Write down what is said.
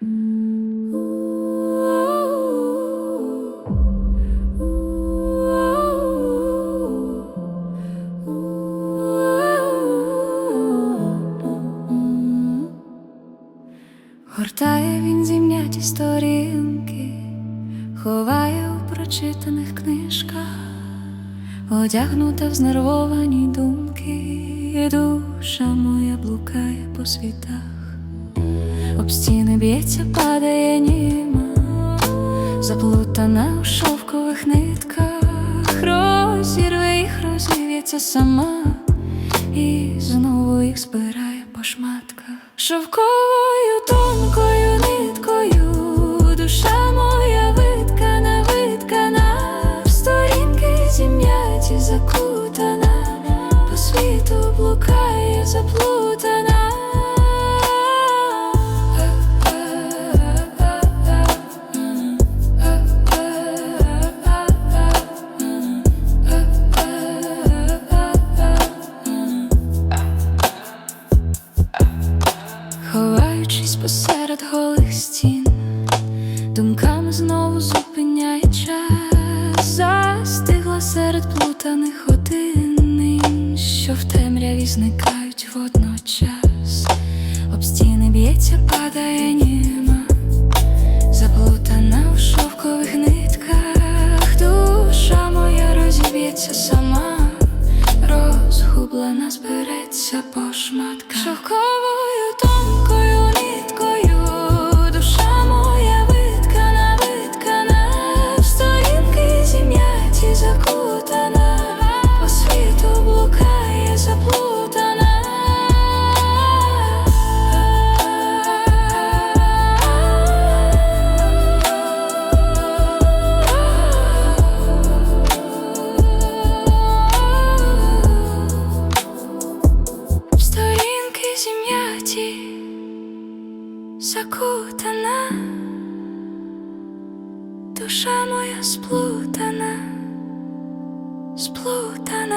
Гортає він зімняті сторінки, ховає у прочитаних книжках, одягнута в знервовані думки, душа моя блукає по світах, об стіни б'ється, падає німа, заплутана у шовкових нитках, розірве їх, розів'ється сама, і знову їх збирає по шматках. Шовковою тонкою ниткою душа моя виткана, виткана, в сторінки зім'яті закутана, по світу блукає заплутана. Ховаючись посеред голих стін, думками знову зупиняє час, застигла серед плутаних годин, що в темряві зникають водночас, об стіни б'ється, падає німа, заплутана в шовкових нитках, душа моя розіб'ється сама, розгублена збереться по шматках. закутана, душа моя сплутана, сплутана.